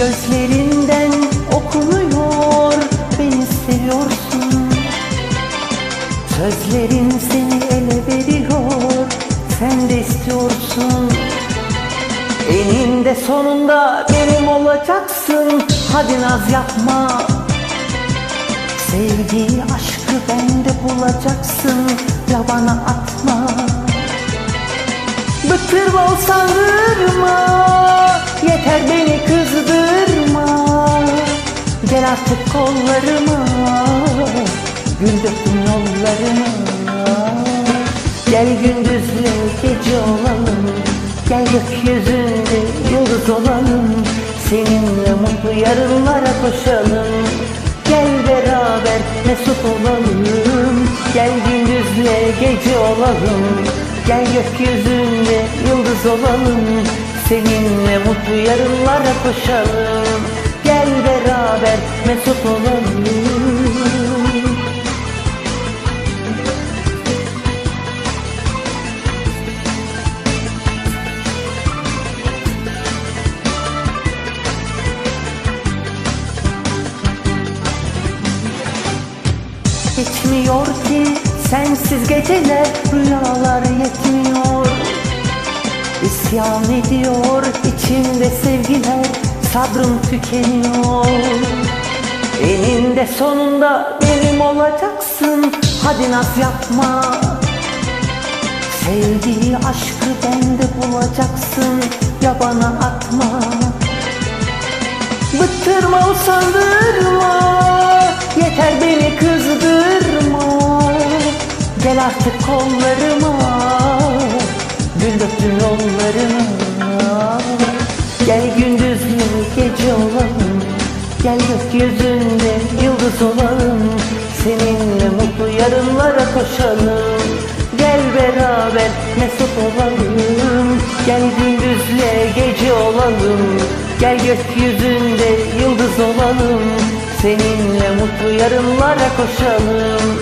Gözlerinden okunuyor beni seviyorsun. Sözlerin seni ele veriyor sen de istiyorsun. Eninde sonunda benim olacaksın hadi naz yapma. Sevgiyi aşkı bende bulacaksın yabana atma. Bıktırma usandırma Yeter beni Gel artık kollarıma Gül döktüm yollarıma. Gel gündüzle gece olalım Gel gökyüzünde yıldız olalım. Seninle mutlu yarınlara koşalım. Gel beraber mesut olalım. Gel gündüzle gece olalım. Gel gökyüzünde yıldız olalım. Seninle mutlu yarınlara koşalım Gel beraber mesut olalım. Geçmiyor ki sensiz geceler rüyalar yetmiyor. İsyan ediyor içimde sevgiler sabrım tükeniyor. Eninde sonunda benim olacaksın. Hadi naz yapma. Sevgiyi aşkı bende bulacaksın. Yabana atma. Bıktırma usandırma. Yeter beni kızdırma. Gel artık kollarıma. Gül döktüm yollarıma. Gel olalım Gökyüzünde yıldız olalım Seninle mutlu yarınlara koşalım. Gel beraber mesut olalım Gel gündüzle gece olalım. Gel gökyüzünde yıldız olalım Seninle mutlu yarınlara koşalım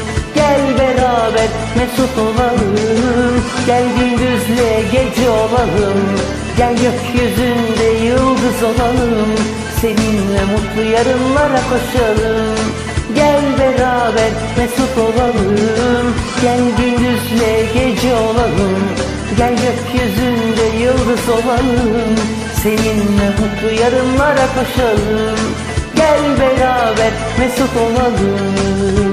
Gel beraber mesut olalım. Gel gündüzle gece olalım. Gel gökyüzünde yıldız olalım. Seninle mutlu yarınlara koşalım. Gel beraber mesut olalım. Gel gündüzle gece olalım. Gel gökyüzünde yıldız olalım. Seninle mutlu yarınlara koşalım. Gel beraber mesut olalım